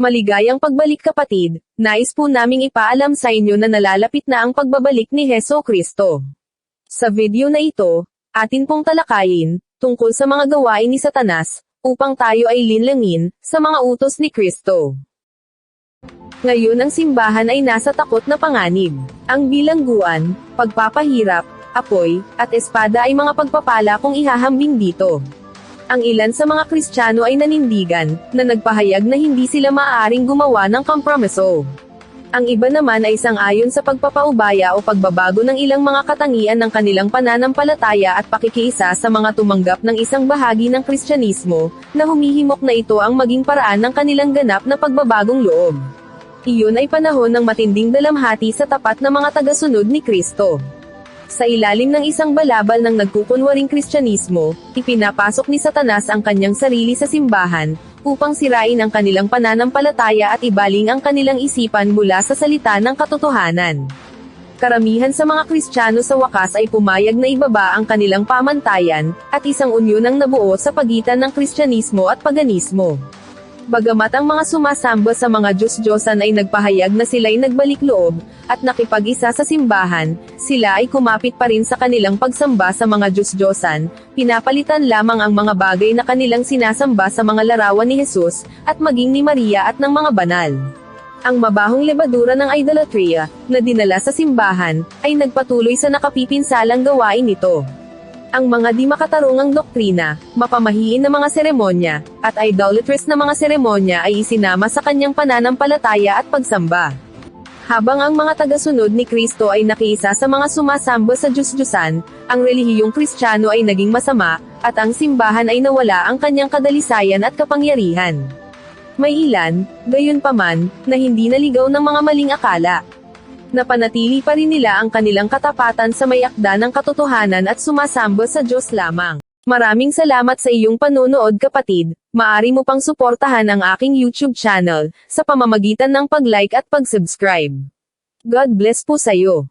Maligayang pagbalik kapatid, nais po naming ipaalam sa inyo na nalalapit na ang pagbabalik ni Heso Kristo. Sa video na ito, atin pong talakayin, tungkol sa mga gawain ni Satanas, upang tayo ay linlangin, sa mga utos ni Kristo. Ngayon ang simbahan ay nasa takot na panganib. Ang bilangguan, pagpapahirap, apoy, at espada ay mga pagpapala kung ihahambing dito. Ang ilan sa mga Kristiyano ay nanindigan, na nagpahayag na hindi sila maaaring gumawa ng kompromiso. Ang iba naman ay sang-ayon sa pagpapaubaya o pagbabago ng ilang mga katangian ng kanilang pananampalataya at pakikiisa sa mga tumanggap ng isang bahagi ng Kristyanismo, na humihimok na ito ang maging paraan ng kanilang ganap na pagbabagong loob. Iyon ay panahon ng matinding dalamhati sa tapat na mga tagasunod ni Kristo. Sa ilalim ng isang balabal ng nagkukunwaring Kristyanismo, ipinapasok ni Satanas ang kanyang sarili sa simbahan, upang sirain ang kanilang pananampalataya at ibaling ang kanilang isipan mula sa salita ng katotohanan. Karamihan sa mga Kristiyano sa wakas ay pumayag na ibaba ang kanilang pamantayan, at isang unyon ang nabuo sa pagitan ng Kristyanismo at paganismo. Bagamat ang mga sumasamba sa mga Diyos-Diyosan ay nagpahayag na sila'y nagbalik loob, at nakipag-isa sa simbahan, sila ay kumapit pa rin sa kanilang pagsamba sa mga Diyos-Diyosan, pinapalitan lamang ang mga bagay na kanilang sinasamba sa mga larawan ni Jesus, at maging ni Maria at ng mga banal. Ang mabahong lebadura ng idolatria, na dinala sa simbahan, ay nagpatuloy sa nakapipinsalang gawain nito ang mga di makatarungang doktrina, mapamahiin na mga seremonya, at idolatrous na mga seremonya ay isinama sa kanyang pananampalataya at pagsamba. Habang ang mga tagasunod ni Kristo ay nakiisa sa mga sumasamba sa Diyos-Diyosan, ang relihiyong Kristiyano ay naging masama, at ang simbahan ay nawala ang kanyang kadalisayan at kapangyarihan. May ilan, gayon paman, na hindi naligaw ng mga maling akala, napanatili pa rin nila ang kanilang katapatan sa may akda ng katotohanan at sumasamba sa Diyos lamang. Maraming salamat sa iyong panonood kapatid, maari mo pang suportahan ang aking YouTube channel, sa pamamagitan ng pag-like at pag-subscribe. God bless po sa iyo.